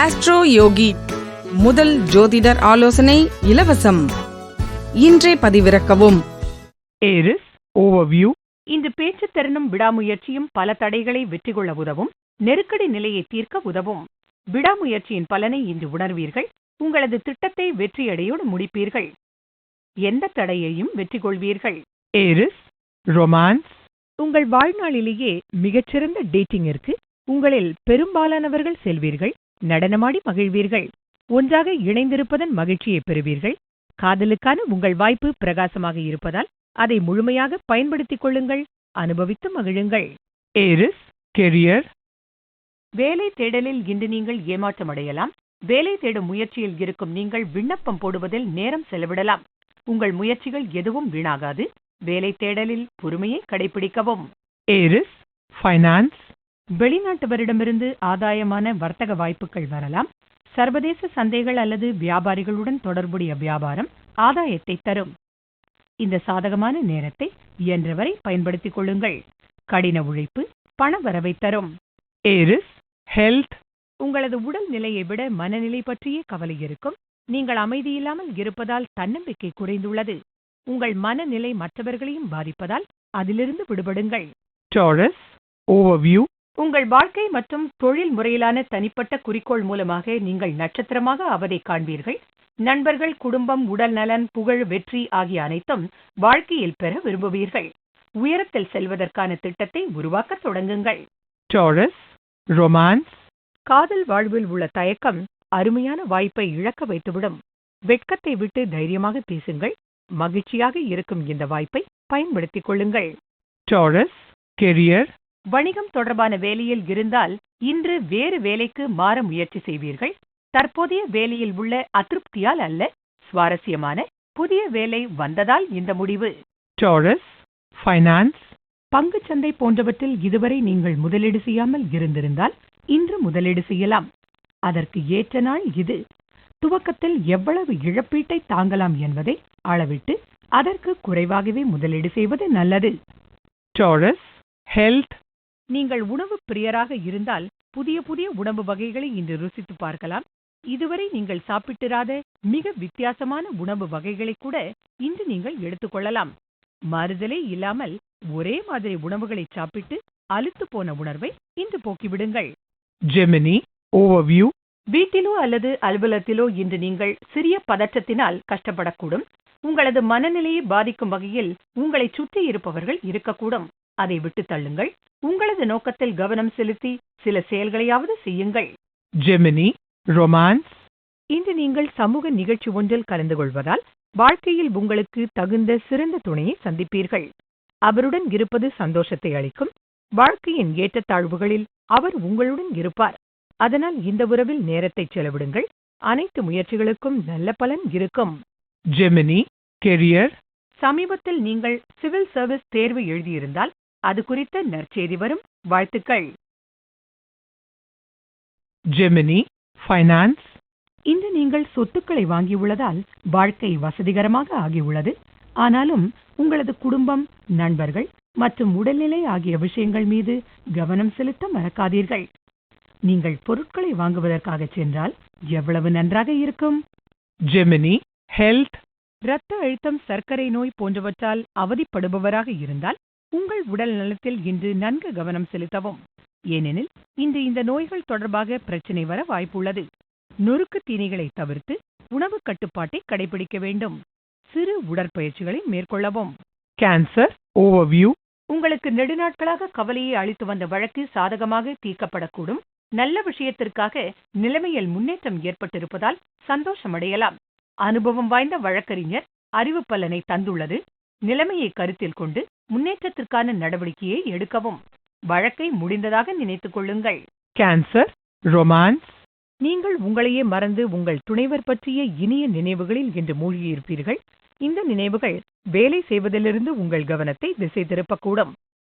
Astro யோகி முதல் ஜோதிடர் ஆலோசனை இலவசம். இன்றே பதிவிறக்கவும். ஏரிஸ் ஓவர்வியூ இந்த பேச்சு தருணம் விடாமுயற்சியும் பல தடைகளை வெற்றி கொள்ள உதவும் நெருக்கடி நிலையை தீர்க்க உதவும். விடாமுயற்சியின் பலனை இன்று உணர்வீர்கள் உங்களது திட்டத்தை வெற்றியடையோடு முடிப்பீர்கள். எந்த தடையையும் வெற்றி கொள்வீர்கள் ஏரிஸ் ரொமான்ஸ் உங்கள் வாழ்நாளிலேயே மிகச்சிறந்த டேட்டிங்கிற்கு உங்களில் பெரும்பாலானவர்கள் செல்வீர்கள் நடனமாடி மகிழ்வீர்கள். ஒன்றாக இணைந்திருப்பதன் மகிழ்ச்சியை பெறுவீர்கள். காதலுக்கான உங்கள் வாய்ப்பு பிரகாசமாக இருப்பதால் அதை முழுமையாக பயன்படுத்திக் கொள்ளுங்கள். அனுபவித்து மகிழுங்கள். ஏரிஸ் கெரியர் வேலை தேடலில் இன்று நீங்கள் ஏமாற்றமடையலாம் வேலை தேடும் முயற்சியில் இருக்கும் நீங்கள் விண்ணப்பம் போடுவதில் நேரம் செலவிடலாம். உங்கள் முயற்சிகள் எதுவும் வீணாகாது. வேலை தேடலில் பொறுமையை கடைபிடிக்கவும். ஏரிஸ் ஃபைனான்ஸ் வெளிநாட்டவரிடமிருந்து ஆதாயமான வர்த்தக வாய்ப்புகள் வரலாம். சர்வதேச சந்தைகள் அல்லது வியாபாரிகளுடன் தொடர்புடைய வியாபாரம் ஆதாயத்தை தரும். இந்த சாதகமான நேரத்தை இயன்றவரை பயன்படுத்திக் கொள்ளுங்கள். கடின உழைப்பு பண வரவை தரும். ஏரிஸ் ஹெல்த் உங்களது உடல் நிலையை விட மனநிலை பற்றியே கவலை இருக்கும். நீங்கள் அமைதியில்லாமல் இருப்பதால் தன்னம்பிக்கை குறைந்துள்ளது. உங்கள் மனநிலை மற்றவர்களையும் பாதிப்பதால் அதிலிருந்து விடுபடுங்கள். டாரஸ் ஓவர்வியூ உங்கள் வாழ்க்கை மற்றும் தொழில் முறையிலான தனிப்பட்ட குறிக்கோள் மூலமாக நீங்கள் நட்சத்திரமாக அவதை காண்பீர்கள். நண்பர்கள் குடும்பம் உடல் நலன் புகழ் வெற்றி ஆகிய அனைத்தும் வாழ்க்கையில் பெற விரும்புவீர்கள். உயரத்தில் செல்வதற்கான திட்டத்தை உருவாக்கத் தொடங்குங்கள். டாரஸ் ரொமான்ஸ் காதல் வாழ்வில் உள்ள தயக்கம் அருமையான வாய்ப்பை இழக்க வைத்துவிடும். வெட்கத்தை விட்டு தைரியமாக பேசுங்கள். மகிழ்ச்சியாக இருக்கும் இந்த வாய்ப்பை பயன்படுத்திக் கொள்ளுங்கள். டாரஸ் கெரியர் வணிகம் தொடர்பான வேலையில் இருந்தால் இன்று வேறு வேலைக்கு மாற முயற்சி செய்வீர்கள். தற்போதைய வேலையில் உள்ள அதிருப்தியால் அல்ல சுவாரஸ்யமான புதிய வேலை வந்ததால் இந்த முடிவு. டாரஸ் ஃபைனான்ஸ் பங்குச்சந்தை போன்றவற்றில் இதுவரை நீங்கள் முதலீடு செய்யாமல் இருந்திருந்தால் இன்று முதலீடு செய்யலாம். அதற்கு ஏற்ற நாள் இது. துவக்கத்தில் எவ்வளவு இழப்பீட்டை தாங்கலாம் என்பதை அளவிட்டு அதற்கு குறைவாகவே முதலீடு செய்வது நல்லது. டாரஸ் ஹெல்த் நீங்கள் உணவு பிரியராக இருந்தால் புதிய புதிய உணவு வகைகளை இன்று ருசித்து பார்க்கலாம். இதுவரை நீங்கள் சாப்பிட்டிராத மிக வித்தியாசமான உணவு வகைகளை கூட இன்று நீங்கள் எடுத்துக்கொள்ளலாம் மாறுதலே இல்லாமல் ஒரே மாதிரி உணவுகளை சாப்பிட்டு அலுத்து போன உணர்வை இன்று போக்கிவிடுங்கள். ஜெமினி ஓவர்வியூ வீட்டிலோ அல்லது அலுவலகத்திலோ இன்று நீங்கள் சிறிய பதற்றத்தினால் கஷ்டப்படக்கூடும். உங்களது மனநிலையை பாதிக்கும் வகையில் உங்களை சுற்றி இருப்பவர்கள் இருக்கக்கூடும். அதை விட்டு தள்ளுங்கள். உங்களது நோக்கத்தில் கவனம் செலுத்தி சில செயல்களையாவது செய்யுங்கள். ஜெமினி ரொமான்ஸ் இன்று நீங்கள் சமூக நிகழ்ச்சி ஒன்றில் கலந்து கொள்வதால் வாழ்க்கையில் உங்களுக்கு தகுந்த சிறந்த துணையை சந்திப்பீர்கள். அவருடன் இருப்பது சந்தோஷத்தை அளிக்கும். வாழ்க்கையின் ஏற்றத்தாழ்வுகளில் அவர் உங்களுடன் இருப்பார். அதனால் இந்த உறவில் நேரத்தை செலவிடுங்கள். அனைத்து முயற்சிகளுக்கும் நல்ல பலன் இருக்கும். ஜெமினி கெரியர் சமீபத்தில் நீங்கள் சிவில் சர்வீஸ் தேர்வு எழுதியிருந்தால் அது குறித்த நற்செய்தி வரும். வாழ்த்துக்கள். ஜெமினி ஃபைனான்ஸ் இன்று நீங்கள் சொத்துக்களை வாங்கியுள்ளதால் வாழ்க்கை வசதிகரமாக ஆகியுள்ளது. ஆனாலும் உங்களது குடும்பம் நண்பர்கள் மற்றும் உடல்நிலை ஆகிய விஷயங்கள் மீது கவனம் செலுத்த மறக்காதீர்கள். நீங்கள் பொருட்களை வாங்குவதற்காக சென்றால் எவ்வளவு நன்றாக இருக்கும்? ஜெமினி ஹெல்த் இரத்த அழுத்தம் சர்க்கரை நோய் போன்றவற்றால் அவதிப்படுபவராக இருந்தால் உங்கள் உடல் நலத்தில் இன்று நன்கு கவனம் செலுத்தவும். ஏனெனில் இன்று இந்த நோய்கள் தொடர்பாக பிரச்சினை வர வாய்ப்புள்ளது. நொறுக்கு தீனிகளை தவிர்த்து உணவு கட்டுப்பாட்டை கடைபிடிக்க வேண்டும். சிறு உடற்பயிற்சிகளை மேற்கொள்ளவும். கேன்சர் ஓவர்வியூ உங்களுக்கு நெடுநாட்களாக கவலையை அளித்து வந்த வழக்கு சாதகமாக தீர்க்கப்படக்கூடும். நல்ல விஷயத்திற்காக நிலைமையில் முன்னேற்றம் ஏற்பட்டிருப்பதால் சந்தோஷமடையலாம். அனுபவம் வாய்ந்த வழக்கறிஞர் அறிவு பலனை தந்துள்ளது. நிலைமையை கருத்தில் கொண்டு முன்னேற்றத்திற்கான நடவடிக்கையை எடுக்கவும். வழக்கை முடிந்ததாக நினைத்துக் கொள்ளுங்கள். கேன்சர் ரொமான்ஸ் நீங்கள் உங்களையே மறந்து உங்கள் துணைவர் பற்றிய இனிய நினைவுகளில் இன்று மூழ்கியிருப்பீர்கள். இந்த நினைவுகள் வேலை செய்வதிலிருந்து உங்கள் கவனத்தை திசை திருப்பக்கூடும்.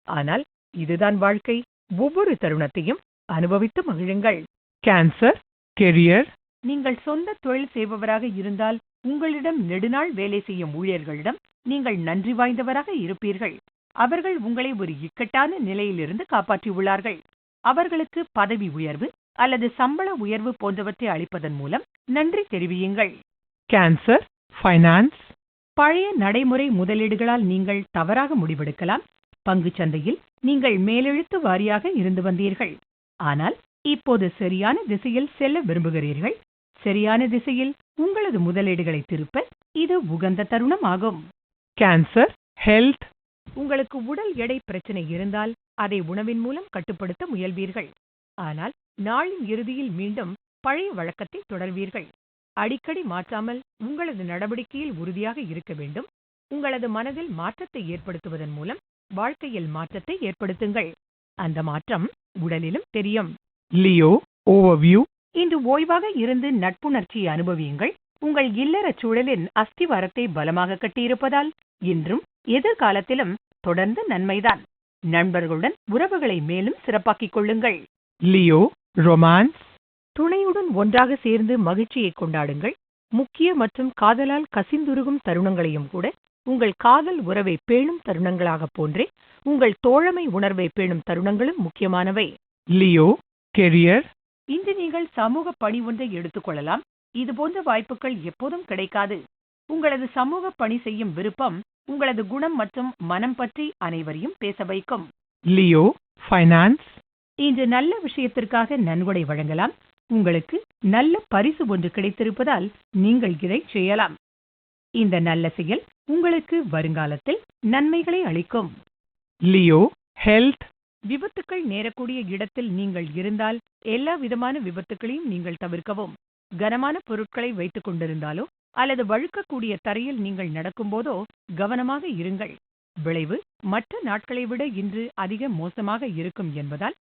ஆனால் இதுதான் வாழ்க்கை. ஒவ்வொரு தருணத்தையும் அனுபவித்து மகிழுங்கள். கேன்சர் கெரியர் நீங்கள் சொந்த தொழில் செய்பவராக இருந்தால் உங்களிடம் நெடுநாள் வேலை செய்யும் ஊழியர்களிடம் நீங்கள் நன்றி வாய்ந்தவராக இருப்பீர்கள். அவர்கள் உங்களை ஒரு இக்கட்டான நிலையிலிருந்து காப்பாற்றியுள்ளார்கள். அவர்களுக்கு பதவி உயர்வு அல்லது சம்பள உயர்வு போன்றவற்றை அளிப்பதன் மூலம் நன்றி தெரிவியுங்கள். Cancer, finance, பழைய நடைமுறை முதலீடுகளால் நீங்கள் தவறாக முடிவெடுக்கலாம். சந்தையில் நீங்கள் மேலெழுத்து வாரியாக இருந்து வந்தீர்கள். ஆனால் இப்போது சரியான திசையில் செல்ல விரும்புகிறீர்கள். சரியான திசையில் உங்களது முதலீடுகளை திருப்ப இது உகந்த தருணம் ஆகும் cancer, health, உங்களுக்கு உடல் எடை பிரச்சனை இருந்தால் அதை உணவின் மூலம் கட்டுப்படுத்த முயல்வீர்கள். ஆனால் நாளின் இறுதியில் மீண்டும் பழைய வழக்கத்தை தொடர்வீர்கள். அடிக்கடி மாற்றாமல் உங்களது நடவடிக்கையில் உறுதியாக இருக்க வேண்டும். உங்களது மனதில் மாற்றத்தை ஏற்படுத்துவதன் மூலம் வாழ்க்கையில் மாற்றத்தை ஏற்படுத்துங்கள். அந்த மாற்றம் உடலிலும் தெரியும். Leo, overview, இன்று ஓய்வாக இருந்து நட்புணர்ச்சியை அனுபவியுங்கள். உங்கள் இல்லற சூழலின் அஸ்திவாரத்தை பலமாக கட்டியிருப்பதால் இன்றும் எதிர்காலத்திலும் தொடர்ந்து நன்மைதான். நண்பர்களுடன் உறவுகளை மேலும் சிறப்பாக்கிக் கொள்ளுங்கள். Leo, romance, துணையுடன் ஒன்றாக சேர்ந்து மகிழ்ச்சியை கொண்டாடுங்கள். முக்கிய மற்றும் காதலால் கசிந்துருகும் தருணங்களையும் கூட உங்கள் காதல் உறவை பேணும் தருணங்களாகப் போன்றே உங்கள் தோழமை உணர்வை பேணும் தருணங்களும் முக்கியமானவை. Leo, career, இன்று நீங்கள் சமூக பணி ஒன்றை எடுத்துக்கொள்ளலாம் இதுபோன்ற வாய்ப்புகள் எப்போதும் கிடைக்காது. உங்களது சமூக பணி செய்யும் விருப்பம் உங்களது குணம் மற்றும் மனம் பற்றி அனைவரையும் பேச வைக்கும். Leo, finance, இன்று நல்ல விஷயத்திற்காக நன்கொடை வழங்கலாம். உங்களுக்கு நல்ல பரிசு ஒன்று கிடைத்திருப்பதால் நீங்கள் இதை செய்யலாம். இந்த நல்ல செயல் உங்களுக்கு வருங்காலத்தில் நன்மைகளை அளிக்கும். Leo, health, விபத்துக்கள் நேரக்கூடிய இடத்தில் நீங்கள் இருந்தால் எல்லா விதமான விபத்துக்களையும் நீங்கள் தவிர்க்கவும். கனமான பொருட்களை வைத்துக் கொண்டிருந்தாலோ அல்லது வழுக்கக்கூடிய தரையில் நீங்கள் நடக்கும்போதோ கவனமாக இருங்கள். விளைவு மற்ற நாட்களை விட இன்று அதிக மோசமாக இருக்கும் என்பதால்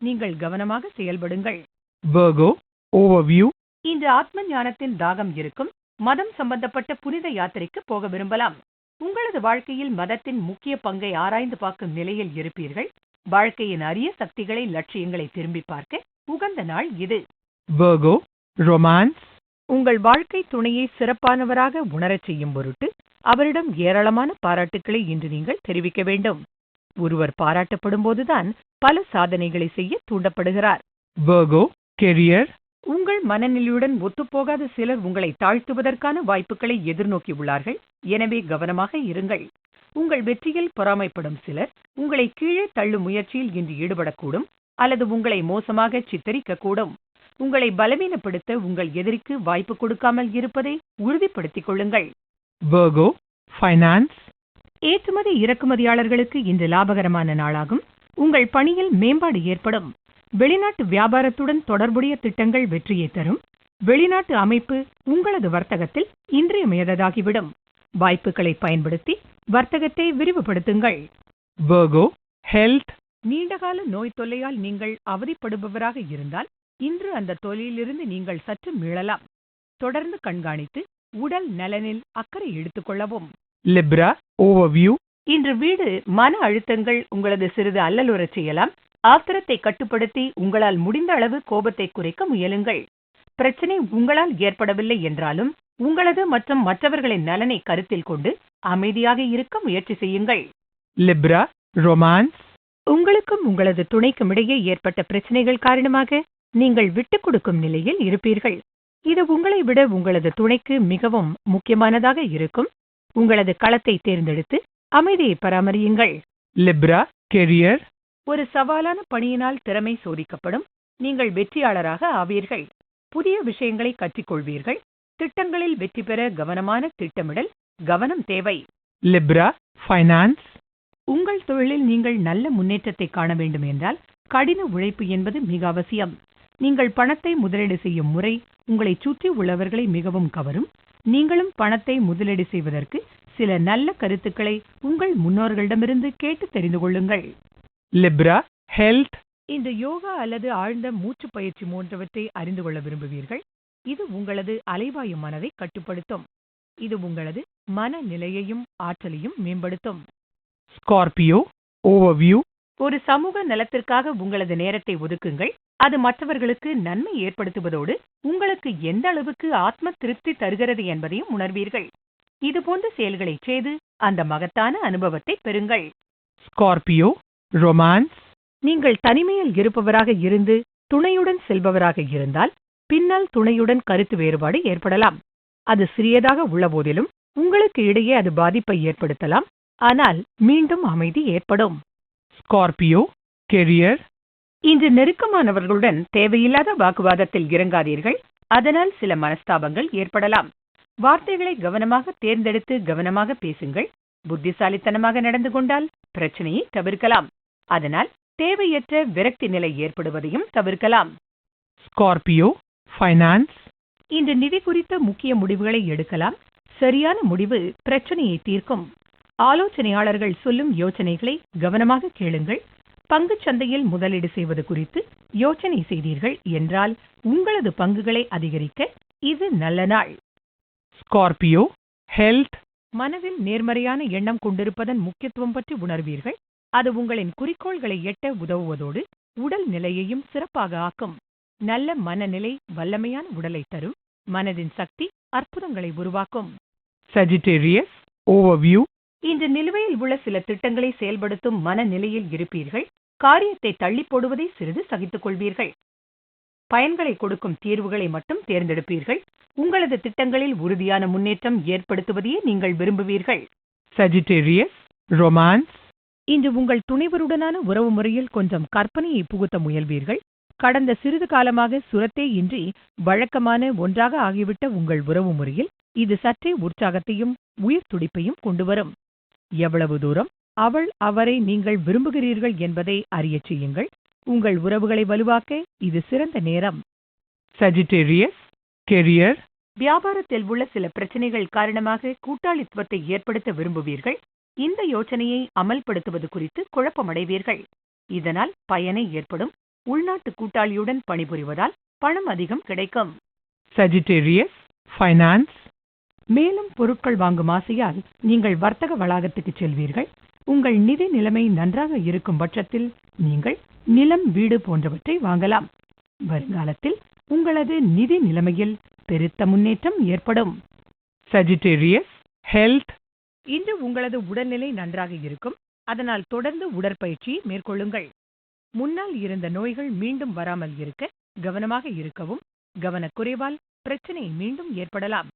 நீங்கள் கவனமாக செயல்படுங்கள். இன்று ஆத்ம ஞானத்தின் தாகம் இருக்கும். மதம் சம்பந்தப்பட்ட புனித யாத்திரைக்கு போக விரும்பலாம். உங்களது வாழ்க்கையில் மதத்தின் முக்கிய பங்கை ஆராய்ந்து பார்க்கும் நிலையில் இருப்பீர்கள். வாழ்க்கையின் அரிய சக்திகளை லட்சியங்களை திரும்பி பார்க்க உகந்த நாள் இது. Virgo, romance, உங்கள் வாழ்க்கை துணையை சிறப்பானவராக உணரச் செய்யும் பொருட்டு அவரிடம் ஏராளமான பாராட்டுக்களை இன்று நீங்கள் தெரிவிக்க வேண்டும். ஒருவர் பாராட்டப்படும் போதுதான் பல சாதனைகளை செய்ய தூண்டப்படுகிறார். Virgo, career, உங்கள் மனநிலையுடன் ஒத்துப்போகாத சிலர் உங்களை தாழ்த்துவதற்கான வாய்ப்புகளை எதிர்நோக்கி உள்ளார்கள். எனவே கவனமாக இருங்கள். உங்கள் வெற்றியில் பொறாமைப்படும் சிலர் உங்களை கீழே தள்ளும் முயற்சியில் இன்று ஈடுபடக்கூடும் அல்லது உங்களை மோசமாக சித்தரிக்கக்கூடும். உங்களை பலவீனப்படுத்த உங்கள் எதிரிக்கு வாய்ப்பு கொடுக்காமல் இருப்பதை உறுதிப்படுத்திக் கொள்ளுங்கள். Virgo, finance, ஏற்றுமதி இறக்குமதியாளர்களுக்கு இன்று லாபகரமான நாளாகும். உங்கள் பணியில் மேம்பாடு ஏற்படும். வெளிநாட்டு வியாபாரத்துடன் தொடர்புடைய திட்டங்கள் வெற்றியை தரும். வெளிநாட்டு அமைப்பு உங்களது வர்த்தகத்தில் இன்றியமையாததாகிவிடும். வாய்ப்புகளை பயன்படுத்தி வர்த்தகத்தை விரிவுபடுத்துங்கள். Virgo, health, நீண்டகால நோய் தொல்லையால் நீங்கள் அவதிப்படுபவராக இருந்தால் இன்று அந்த தொல்லையிலிருந்து நீங்கள் சற்று மீளலாம். தொடர்ந்து கண்காணித்து உடல் நலனில் அக்கறை எடுத்துக்கொள்ளவும் Libra, overview, இன்று வீடு மன அழுத்தங்கள் உங்களது சிறிது அல்லலுறச் செய்யலாம். ஆத்திரத்தை கட்டுப்படுத்தி உங்களால் முடிந்த அளவு கோபத்தை குறைக்க முயலுங்கள். பிரச்சனை உங்களால் ஏற்படவில்லை என்றாலும் உங்களது மற்றும் மற்றவர்களின் நலனை கருத்தில் கொண்டு அமைதியாக இருக்க முயற்சி செய்யுங்கள். Libra, romance, உங்களுக்கும் உங்களது துணைக்கும் இடையே ஏற்பட்ட பிரச்சனைகள் காரணமாக நீங்கள் விட்டுக் கொடுக்கும் நிலையில் இருப்பீர்கள். இது உங்களை விட உங்களது துணைக்கு மிகவும் முக்கியமானதாக இருக்கும். உங்களது களத்தை தேர்ந்தெடுத்து அமைதியை பராமரியுங்கள். Libra, career, ஒரு சவாலான பணியினால் திறமை சோதிக்கப்படும். நீங்கள் வெற்றியாளராக ஆவீர்கள். புதிய விஷயங்களை கற்றுக்கொள்வீர்கள். திட்டங்களில் வெற்றி பெற கவனமான திட்டமிடல் கவனம் தேவை. Libra, finance, உங்கள் தொழிலில் நீங்கள் நல்ல முன்னேற்றத்தை காண வேண்டும் என்றால் கடின உழைப்பு என்பது மிக அவசியம். நீங்கள் பணத்தை முதலீடு செய்யும் முறை உங்களை சுற்றி உள்ளவர்களை மிகவும் கவரும். நீங்களும் பணத்தை முதலீடு செய்வதற்கு சில நல்ல கருத்துக்களை உங்கள் முன்னோர்களிடமிருந்து கேட்டு தெரிந்து கொள்ளுங்கள். Libra, health, இந்த யோகா அல்லது ஆழ்ந்த மூச்சு பயிற்சி போன்றவற்றை அறிந்து கொள்ள விரும்புவீர்கள். இது உங்களது அலைவாயும் மனதை கட்டுப்படுத்தும். இது உங்களது மனநிலையையும் ஆற்றலையும் மேம்படுத்தும். Scorpio, overview, ஒரு சமூக நலத்திற்காக உங்களது நேரத்தை ஒதுக்குங்கள். அது மற்றவர்களுக்கு நன்மை ஏற்படுத்துவதோடு உங்களுக்கு எந்த அளவுக்கு ஆத்ம திருப்தி தருகிறது என்பதையும் உணர்வீர்கள். இதுபோன்ற செயல்களை செய்து அந்த மகத்தான அனுபவத்தை பெறுங்கள். Scorpio, romance, நீங்கள் தனிமையில் இருப்பவராக இருந்து துணையுடன் செல்பவராக இருந்தால் பின்னால் துணையுடன் கருத்து வேறுபாடு ஏற்படலாம். அது சிறியதாக உள்ள போதிலும் உங்களுக்கு இடையே அது பாதிப்பை ஏற்படுத்தலாம். ஆனால் மீண்டும் அமைதி ஏற்படும். Scorpio, career, இன்று நெருக்கமானவர்களுடன் தேவையில்லாத வாக்குவாதத்தில் இறங்காதீர்கள். அதனால் சில மனஸ்தாபங்கள் ஏற்படலாம். வார்த்தைகளை கவனமாக தேர்ந்தெடுத்து கவனமாக பேசுங்கள். புத்திசாலித்தனமாக நடந்து கொண்டால் பிரச்சனையை தவிர்க்கலாம். அதனால் தேவையற்ற விரக்தி நிலை ஏற்படுவதையும் தவிர்க்கலாம். Scorpio, finance, இன்று நிதி குறித்த முக்கிய முடிவுகளை எடுக்கலாம். சரியான முடிவு பிரச்சனையை தீர்க்கும். ஆலோசனையாளர்கள் சொல்லும் யோசனைகளை கவனமாக கேளுங்கள். பங்குச் சந்தையில் முதலீடு செய்வது குறித்து யோசனை செய்தீர்கள் என்றால் உங்களது பங்குகளை அதிகரிக்க இது நல்ல நாள். Scorpio, health, மனதில் நேர்மறையான எண்ணம் கொண்டிருப்பதன் முக்கியத்துவம் பற்றி உணர்வீர்கள். அது உங்களின் குறிக்கோள்களை எட்ட உதவுவதோடு உடல் நிலையையும் சிறப்பாக ஆக்கும். நல்ல மனநிலை வல்லமையான உடலை தரும். மனதின் சக்தி அற்புதங்களை உருவாக்கும். Sagittarius, overview, இன்று நிலுவையில் உள்ள சில திட்டங்களை செயல்படுத்தும் மனநிலையில் இருப்பீர்கள். காரியத்தை தள்ளி போடுவதை சிறிது சகித்துக் கொள்வீர்கள். பயன்களை கொடுக்கும் தீர்வுகளை மட்டும் தேர்ந்தெடுப்பீர்கள். உங்களது திட்டங்களில் உறுதியான முன்னேற்றம் ஏற்படுத்துவதையே நீங்கள் விரும்புவீர்கள். Sagittarius, romance, இன்று உங்கள் துணைவருடனான உறவு முறையில் கொஞ்சம் கற்பனையை புகுத்த முயல்வீர்கள். கடந்த சிறிது காலமாக சுரத்தே இன்றி வழக்கமான ஒன்றாக ஆகிவிட்ட உங்கள் உறவு முறையில் இது சற்றே உற்சாகத்தையும் உயிர் துடிப்பையும் கொண்டுவரும். எவ்வளவு தூரம் அவள் அவரை நீங்கள் விரும்புகிறீர்கள் என்பதை அறியச் செய்யுங்கள். உங்கள் உறவுகளை வலுவாக்க இது சிறந்த நேரம். Sagittarius, career, வியாபாரத்தில் உள்ள சில பிரச்சனைகள் காரணமாக கூட்டாளித்துவத்தை ஏற்படுத்த விரும்புவீர்கள். இந்த யோசனையை அமல்படுத்துவது குறித்து குழப்பமடைவீர்கள். இதனால் பயனை ஏற்படும். உள்நாட்டு கூட்டாளியுடன் பணிபுரிவதால் பணம் அதிகம் கிடைக்கும். Sagittarius, finance, மேலும் பொருட்கள் வாங்கும் ஆசையால் நீங்கள் வர்த்தக வளாகத்துக்கு செல்வீர்கள். உங்கள் நிதி நிலைமை நன்றாக இருக்கும் பட்சத்தில் நீங்கள் நிலம் வீடு போன்றவற்றை வாங்கலாம். வருங்காலத்தில் உங்களது நிதி நிலைமையில் பெருத்த முன்னேற்றம் ஏற்படும். Sagittarius, health, இன்று உங்களது உடல்நிலை நன்றாக இருக்கும். அதனால் தொடர்ந்து உடற்பயிற்சியை மேற்கொள்ளுங்கள். முன்னால் இருந்த நோய்கள் மீண்டும் வராமல் இருக்க கவனமாக இருக்கவும் கவனக்குறைவால் பிரச்சனை மீண்டும் ஏற்படலாம்.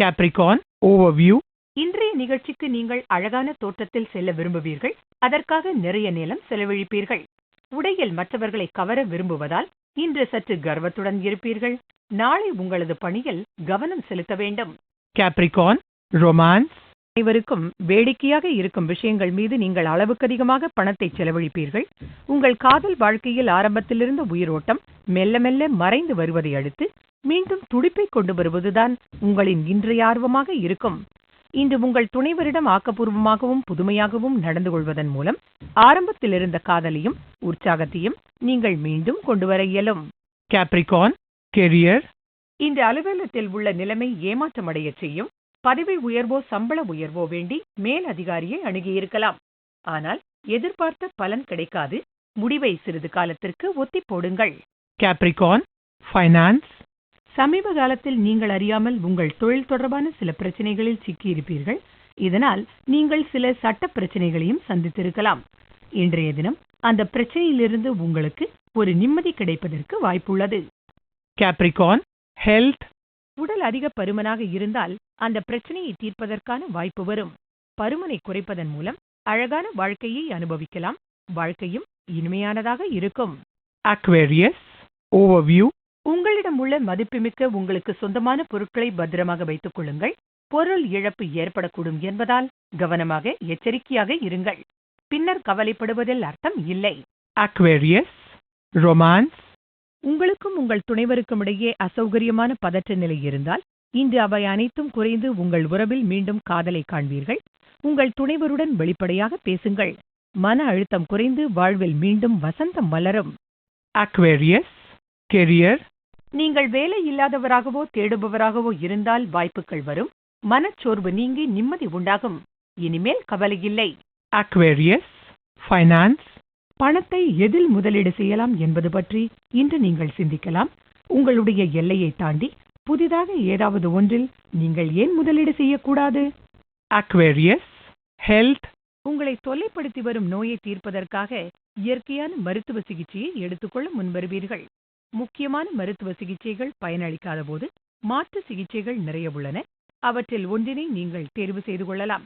Capricorn, overview, இன்றைய நிகழ்ச்சிக்கு நீங்கள் அழகான தோற்றத்தில் செல்ல விரும்புவீர்கள். அதற்காக நிறைய நேரம் செலவழிப்பீர்கள். உடையில் மற்றவர்களை கவர விரும்புவதால் இன்று சற்று கர்வத்துடன் இருப்பீர்கள். நாளை உங்களது பணியில் கவனம் செலுத்த வேண்டும். Capricorn, romance, அனைவருக்கும் வேடிக்கையாக இருக்கும் விஷயங்கள் மீது நீங்கள் அளவுக்கு அதிகமாக பணத்தை செலவழிப்பீர்கள். உங்கள் காதல் வாழ்க்கையில் ஆரம்பத்திலிருந்த உயிரோட்டம் மெல்ல மெல்ல மறைந்து வருவதை அடுத்து மீண்டும் துடிப்பை கொண்டு வருவதுதான் உங்களின் இன்றைய ஆர்வமாக இருக்கும். இன்று உங்கள் துணைவரிடம் ஆக்கப்பூர்வமாகவும் புதுமையாகவும் நடந்து கொள்வதன் மூலம் ஆரம்பத்தில் இருந்த காதலையும் உற்சாகத்தையும் நீங்கள் மீண்டும் கொண்டு வர இயலும். Capricorn, career, இந்த அலுவலகத்தில் உள்ள நிலைமை ஏமாற்றமடையச் செய்யும். பதவி உயர்வோ சம்பள உயர்வோ வேண்டி மேல் அதிகாரியை அணுகியிருக்கலாம். ஆனால் எதிர்பார்த்த பலன் கிடைக்காது. முடிவை சிறிது காலத்திற்கு ஒத்திப் போடுங்கள். Capricorn, finance, சமீப காலத்தில் நீங்கள் அறியாமல் உங்கள் தொழில் தொடர்பான சில பிரச்சனைகளில் சிக்கியிருப்பீர்கள். இதனால் நீங்கள் சில சட்ட பிரச்சனைகளையும் சந்தித்திருக்கலாம். இன்றைய தினம் அந்த பிரச்சனையிலிருந்து உங்களுக்கு ஒரு நிம்மதி கிடைப்பதற்கு வாய்ப்புள்ளது. Capricorn, health, உடல் அதிக பருமனாக இருந்தால் அந்த பிரச்சனையை தீர்ப்பதற்கான வாய்ப்பு வரும். பருமனை குறைப்பதன் மூலம் அழகான வாழ்க்கையை அனுபவிக்கலாம். வாழ்க்கையும் இனிமையானதாக இருக்கும். Aquarius, overview, உங்களிடம் உள்ள மதிப்புமிக்க உங்களுக்கு சொந்தமான பொருட்களை பத்திரமாக வைத்துக் கொள்ளுங்கள். பொருள் இழப்பு ஏற்படக்கூடும் என்பதால் கவனமாக எச்சரிக்கையாக இருங்கள். பின்னர் கவலைப்படுவதில் அர்த்தம் இல்லை. Aquarius, romance, உங்களுக்கும் உங்கள் துணைவருக்கும் இடையே அசௌகரியமான பதற்ற நிலை இருந்தால் இன்று அவை அனைத்தும் குறைந்து உங்கள் உறவில் மீண்டும் காதலை காண்பீர்கள். உங்கள் துணைவருடன் வெளிப்படையாக பேசுங்கள். மன அழுத்தம் குறைந்து வாழ்வில் மீண்டும் வசந்தம் மலரும். Aquarius, career, நீங்கள் வேலை இல்லாதவராகவோ தேடுபவராகவோ இருந்தால் வாய்ப்புகள் வரும். மனச்சோர்வு நீங்கி நிம்மதி உண்டாகும். இனிமேல் கவலை இல்லை. Aquarius, finance, பணத்தை எதில் முதலீடு செய்யலாம் என்பது பற்றி இன்று நீங்கள் சிந்திக்கலாம். உங்களுடைய எல்லையை தாண்டி புதிதாக ஏதாவது ஒன்றில் நீங்கள் ஏன் முதலீடு செய்யக்கூடாது? அக்வேரியஸ் ஹெல்த் உங்களை தொல்லைப்படுத்தி வரும் நோயை தீர்ப்பதற்காக இயற்கையான மருத்துவ சிகிச்சையை எடுத்துக்கொள்ள முன்வருவீர்கள். முக்கியமான மருத்துவ சிகிச்சைகள் பயனளிக்காத போது மாற்று சிகிச்சைகள் நிறைய உள்ளன. அவற்றில் ஒன்றினை நீங்கள் தேர்வு செய்து கொள்ளலாம்.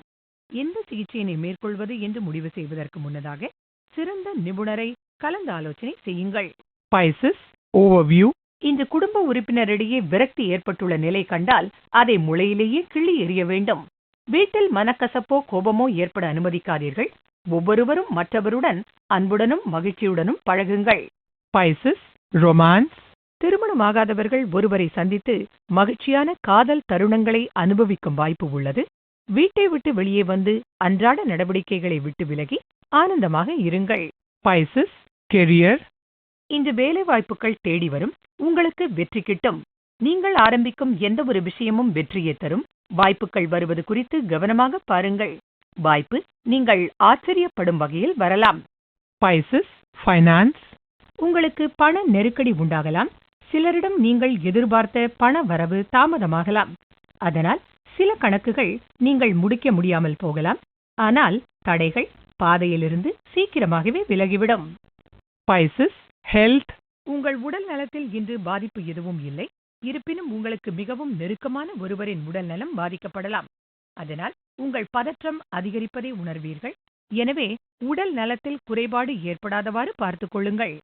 எந்த சிகிச்சையினை மேற்கொள்வது என்று முடிவு செய்வதற்கு முன்னதாக சிறந்த நிபுணரை கலந்தாலோசனை செய்யுங்கள். பைசஸ் ஓவர்வியூ இந்த குடும்ப உறுப்பினரிடையே விரக்தி ஏற்பட்டுள்ள நிலை கண்டால் அதை முளையிலேயே கிள்ளி எறிய வேண்டும் வீட்டில் மனக்கசப்போ கோபமோ ஏற்பட அனுமதிக்காதீர்கள் ஒவ்வொருவரும் மற்றவருடன் அன்புடனும் மகிழ்ச்சியுடனும் பழகுங்கள் Pisces. Romance. திருமணமாகாதவர்கள் ஒருவரை சந்தித்து மகிழ்ச்சியான காதல் தருணங்களை அனுபவிக்கும் வாய்ப்பு உள்ளது வீட்டை விட்டு வெளியே வந்து அன்றாட நடவடிக்கைகளை விட்டு விலகி ஆனந்தமாக இருங்கள் Pisces. Career. இன்று வேலை வாய்ப்புகள் தேடி வரும். உங்களுக்கு வெற்றி கிட்டும். நீங்கள் ஆரம்பிக்கும் எந்த ஒரு விஷயமும் வெற்றியை தரும். வாய்ப்புகள் வருவது குறித்து கவனமாக பாருங்கள். வாய்ப்பு நீங்கள் ஆச்சரியப்படும் வகையில் வரலாம். Pisces. Finance. உங்களுக்கு பண நெருக்கடி உண்டாகலாம். சிலரிடம் நீங்கள் எதிர்பார்த்த பண வரவு தாமதமாகலாம். அதனால் சில கணக்குகள் நீங்கள் முடிக்க முடியாமல் போகலாம். ஆனால் தடைகள் பாதையிலிருந்து சீக்கிரமாகவே விலகிவிடும். Pisces. ஹெல்த் உங்கள் உடல் நலத்தில் இன்று பாதிப்பு எதுவும் இல்லை. இருப்பினும் உங்களுக்கு மிகவும் நெருக்கமான ஒருவரின் உடல் நலம் பாதிக்கப்படலாம். அதனால் உங்கள் பதற்றம் அதிகரிப்பதை உணர்வீர்கள். எனவே உடல் நலத்தில் குறைபாடு ஏற்படாதவாறு பார்த்துக் கொள்ளுங்கள்.